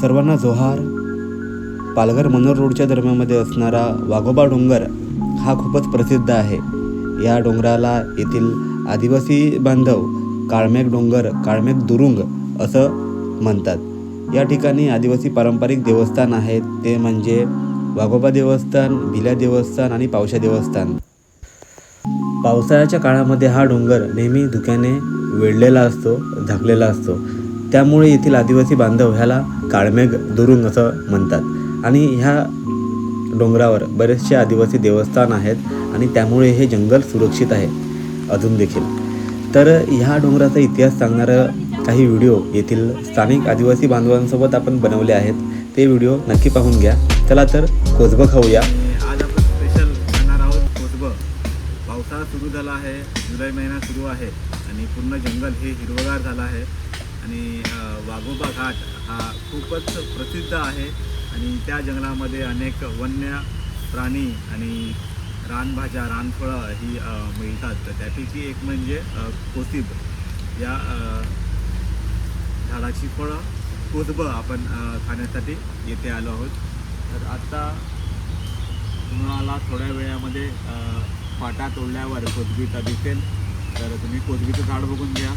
सर्वांना जोहार. पालघर मनोर रोडच्या दरम्यानमध्ये असणारा वाघोबा डोंगर हा खूपच प्रसिद्ध आहे. या डोंगराला येथील आदिवासी बांधव काळमेघ डोंगर काळमेघ दुरुंग असं म्हणतात. या ठिकाणी आदिवासी पारंपरिक देवस्थान आहेत. ते म्हणजे वाघोबा देवस्थान भिल्या देवस्थान आणि पावशा देवस्थान. पावसाळ्याच्या काळामध्ये हा डोंगर नेहमी धुक्याने वेढलेला असतो झाकलेला असतो. त्यामुळे येथील आदिवासी बांधव ह्याला काळमेघ दुरुंग असं म्हणतात. आणि ह्या डोंगरावर बरेचसे आदिवासी देवस्थान आहेत आणि त्यामुळे हे जंगल सुरक्षित आहे अजून देखील. तर ह्या डोंगराचा इतिहास सांगणारं काही व्हिडिओ येथील स्थानिक आदिवासी बांधवांसोबत आपण बनवले आहेत. ते व्हिडिओ नक्की पाहून घ्या. चला तर कोजबं खाऊया. आज आपण स्पेशल खाणार आहोत कोसबं पावसाळा सुरू झाला आहे जुलै महिना सुरू आहे आणि पूर्ण जंगल हे हिरवगार झालं आहे. आणि वाघोबा घाट हा खूपच प्रसिद्ध आहे आणि त्या जंगलामध्ये अनेक वन्य प्राणी आणि रानभाज्या रानफळं ही मिळतात. तर त्यापैकी एक म्हणजे कोसिब. या झाडाची फळं कोसबं आपण खाण्यासाठी येथे आलो आहोत. तर आत्ता तुम्हाला थोड्या वेळामध्ये पाटा फाटा तोडल्यावर कोथबीचा दिसेल. तर तुम्ही कोथबीचं झाड बघून घ्या.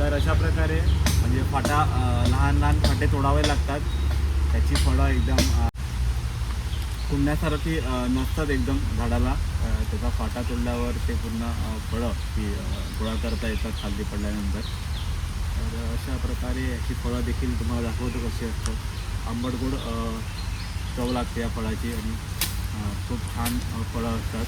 तर अशा प्रकारे म्हणजे फाटा लहान लहान फाटे तोडावे लागतात. त्याची फळं एकदम कुंड्यासारखी नसतात एकदम झाडाला. त्याचा फाटा तोडल्यावर ते पूर्ण फळं ती गोळा करता येतात खाली पडल्यानंतर. तर अशा प्रकारे याची फळं देखील तुम्हाला दाखवतो कशी असतात. आंबट गोड चव लागते या फळाची आणि खूप छान फळं असतात.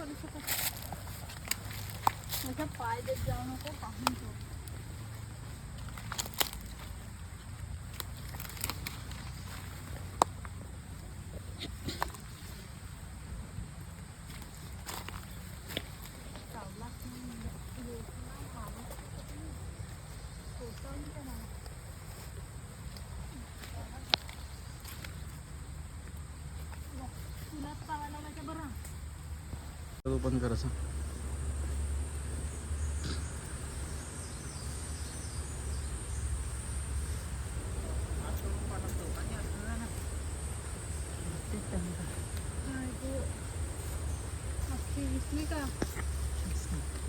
ছোট ছোট এটা পায়ে যাওয়ানো তো। পাহন ओपन कर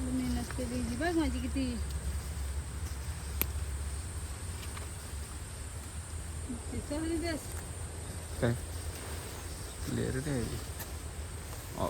मेहनत केली बघ माझी किती काय क्लिअरिटी आहे? काय